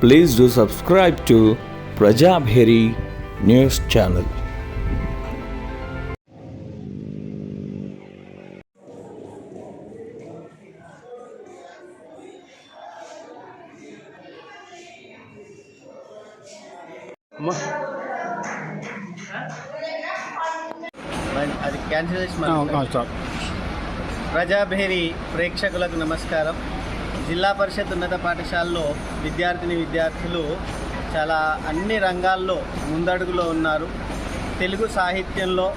Please do subscribe to Prajabheri News Channel. మరి అది cancel చేసి మళ్ళీ ప్రజాభేరి ప్రేక్షకులకు నమస్కారం జిల్లా పరిషత్ ఉన్నత పాఠశాలలో విద్యార్థిని విద్యార్థులు చాలా అన్ని రంగాల్లో ముందడుగులో ఉన్నారు. తెలుగు సాహిత్యంలో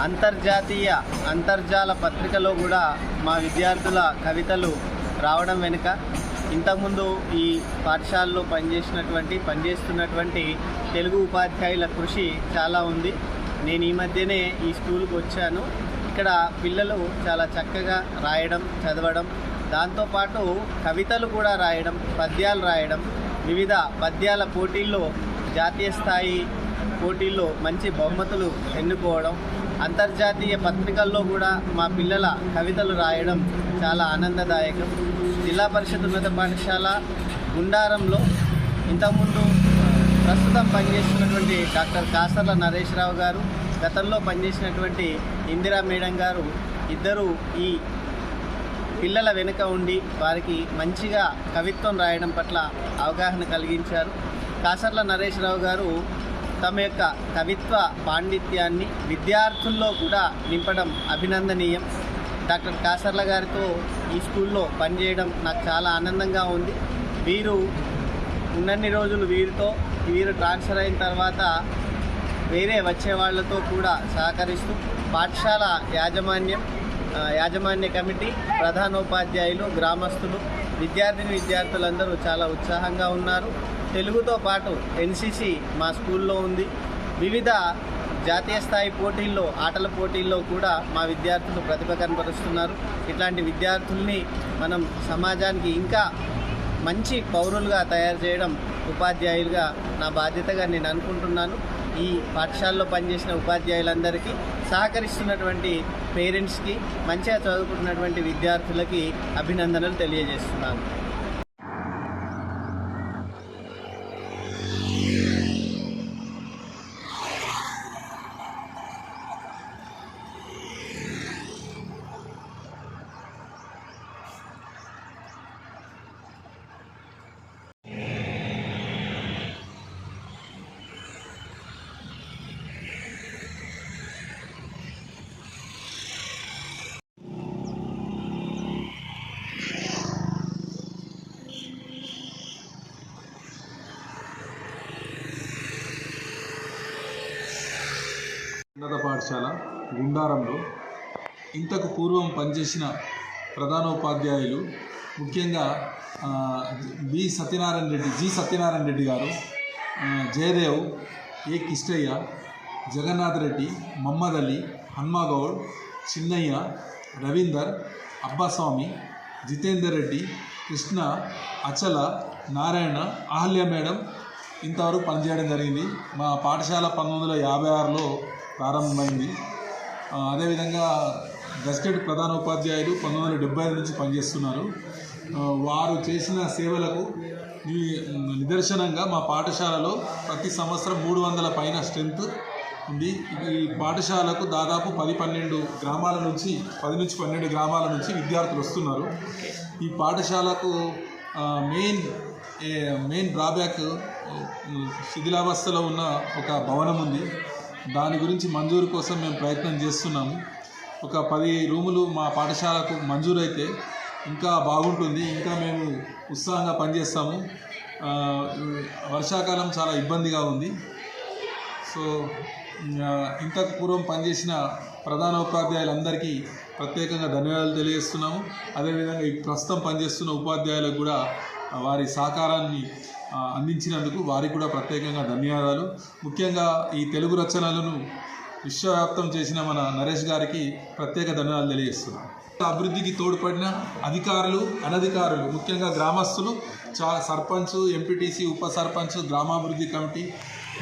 అంతర్జాతీయ అంతర్జాల పత్రికలో కూడా మా విద్యార్థుల కవితలు రావడం వెనుక ఇంతకుముందు ఈ పాఠశాలలో పనిచేసినటువంటి పనిచేస్తున్నటువంటి తెలుగు ఉపాధ్యాయుల కృషి చాలా ఉంది. నేను ఈ మధ్యనే ఈ స్కూల్కి వచ్చాను. ఇక్కడ పిల్లలు చాలా చక్కగా రాయడం చదవడం దాంతోపాటు కవితలు కూడా రాయడం పద్యాలు రాయడం వివిధ పద్యాల పోటీల్లో జాతీయ స్థాయి పోటీల్లో మంచి బహుమతులు ఎన్నుకోవడం అంతర్జాతీయ పత్రికల్లో కూడా మా పిల్లల కవితలు రాయడం చాలా ఆనందదాయకం. జిల్లా పరిషత్ ఉన్నత పాఠశాల గుండారంలో ఇంతకుముందు ప్రస్తుతం పనిచేస్తున్నటువంటి డాక్టర్ కాసర్ల నరేష్ రావు గారు గతంలో పనిచేసినటువంటి ఇందిరా మేడం గారు ఇద్దరు ఈ పిల్లల వెనుక ఉండి వారికి మంచిగా కవిత్వం రాయడం పట్ల అవగాహన కలిగించారు. కాసర్ల నరేష్ రావు గారు తమ యొక్క కవిత్వ పాండిత్యాన్ని విద్యార్థుల్లో కూడా నింపడం అభినందనీయం. డాక్టర్ కాసర్ల గారితో ఈ స్కూల్లో పనిచేయడం నాకు చాలా ఆనందంగా ఉంది. వీరు ఉన్నన్ని రోజులు వీరితో వీరు ట్రాన్స్ఫర్ అయిన తర్వాత వేరే వచ్చే వాళ్ళతో కూడా సహకరిస్తూ పాఠశాల యాజమాన్యం యాజమాన్య కమిటీ ప్రధానోపాధ్యాయులు గ్రామస్తులు విద్యార్థిని విద్యార్థులందరూ చాలా ఉత్సాహంగా ఉన్నారు. తెలుగుతో పాటు ఎన్సిసి మా స్కూల్లో ఉంది. వివిధ జాతీయ స్థాయి పోటీల్లో ఆటల పోటీల్లో కూడా మా విద్యార్థులు ప్రతిభ కనపరుస్తున్నారు ఇట్లాంటి విద్యార్థుల్ని మనం సమాజానికి ఇంకా మంచి పౌరులుగా తయారు చేయడం ఉపాధ్యాయులుగా నా బాధ్యతగా నేను అనుకుంటున్నాను. ఈ పాఠశాలలో పనిచేసిన ఉపాధ్యాయులందరికీ సహకరిస్తున్నటువంటి పేరెంట్స్కి మంచిగా చదువుకుంటున్నటువంటి విద్యార్థులకి అభినందనలు తెలియజేస్తున్నాను. ఉన్నత పాఠశాల గుండారంలో ఇంతకు పూర్వం పనిచేసిన ప్రధానోపాధ్యాయులు ముఖ్యంగా బి సత్యనారాయణ రెడ్డి జి సత్యనారాయణ రెడ్డి గారు జయదేవ్ ఏ కిష్టయ్య జగన్నాథ్ రెడ్డి మమ్మద్ అలీ హన్మాగౌడ్ చిన్నయ్య రవీందర్ అబ్బాస్వామి జితేందర్ రెడ్డి కృష్ణ అచల నారాయణ అహల్య మేడం ఇంతవరకు పనిచేయడం జరిగింది. మా పాఠశాల పంతొమ్మిది వందల యాభై ఆరులో ప్రారంభమైంది. అదేవిధంగా గస్టెడ్ ప్రధాన ఉపాధ్యాయులు పంతొమ్మిది వందల డెబ్బై ఐదు నుంచి పనిచేస్తున్నారు. వారు చేసిన సేవలకు నిదర్శనంగా మా పాఠశాలలో ప్రతి సంవత్సరం మూడు వందల పైన స్ట్రెంత్ ఉంది. ఈ పాఠశాలకు దాదాపు పది పన్నెండు గ్రామాల నుంచి పది నుంచి పన్నెండు గ్రామాల నుంచి విద్యార్థులు వస్తున్నారు. ఈ పాఠశాలకు మెయిన్ మెయిన్ డ్రాబ్యాక్ శిథిలావస్థలో ఉన్న ఒక భవనం ఉంది. దాని గురించి మంజూరు కోసం మేము ప్రయత్నం చేస్తున్నాము. ఒక పది రూములు మా పాఠశాలకు మంజూరైతే ఇంకా బాగుంటుంది. ఇంకా మేము ఉత్సాహంగా పనిచేస్తాము. వర్షాకాలం చాలా ఇబ్బందిగా ఉంది. సో ఇంతకు పూర్వం పనిచేసిన ప్రధాన ఉపాధ్యాయులందరికీ ప్రత్యేకంగా ధన్యవాదాలు తెలియజేస్తున్నాము. అదేవిధంగా ఈ ప్రస్తుతం పనిచేస్తున్న ఉపాధ్యాయులకు కూడా వారి సహకారాన్ని అందించినందుకు వారికి కూడా ప్రత్యేకంగా ధన్యవాదాలు. ముఖ్యంగా ఈ తెలుగు రచనలను విశ్వవ్యాప్తం చేసిన మన నరేష్ గారికి ప్రత్యేక ధన్యవాదాలు తెలియజేస్తున్నాను. అభివృద్ధికి తోడ్పడిన అధికారులు అనధికారులు ముఖ్యంగా గ్రామస్తులు చా సర్పంచ్ ఎంపీటీసీ ఉప సర్పంచ్ గ్రామాభివృద్ధి కమిటీ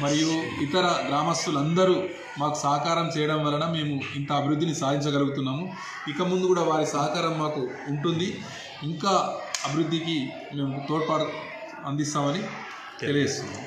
మరియు ఇతర గ్రామస్తులందరూ మాకు సహకారం చేయడం వలన మేము ఇంత అభివృద్ధిని సాధించగలుగుతున్నాము. ఇక ముందు కూడా వారి సహకారం మాకు ఉంటుంది. ఇంకా అభివృద్ధికి మేము తోడ్పాటు అందిస్తామని తెలియజేస్తున్నాం.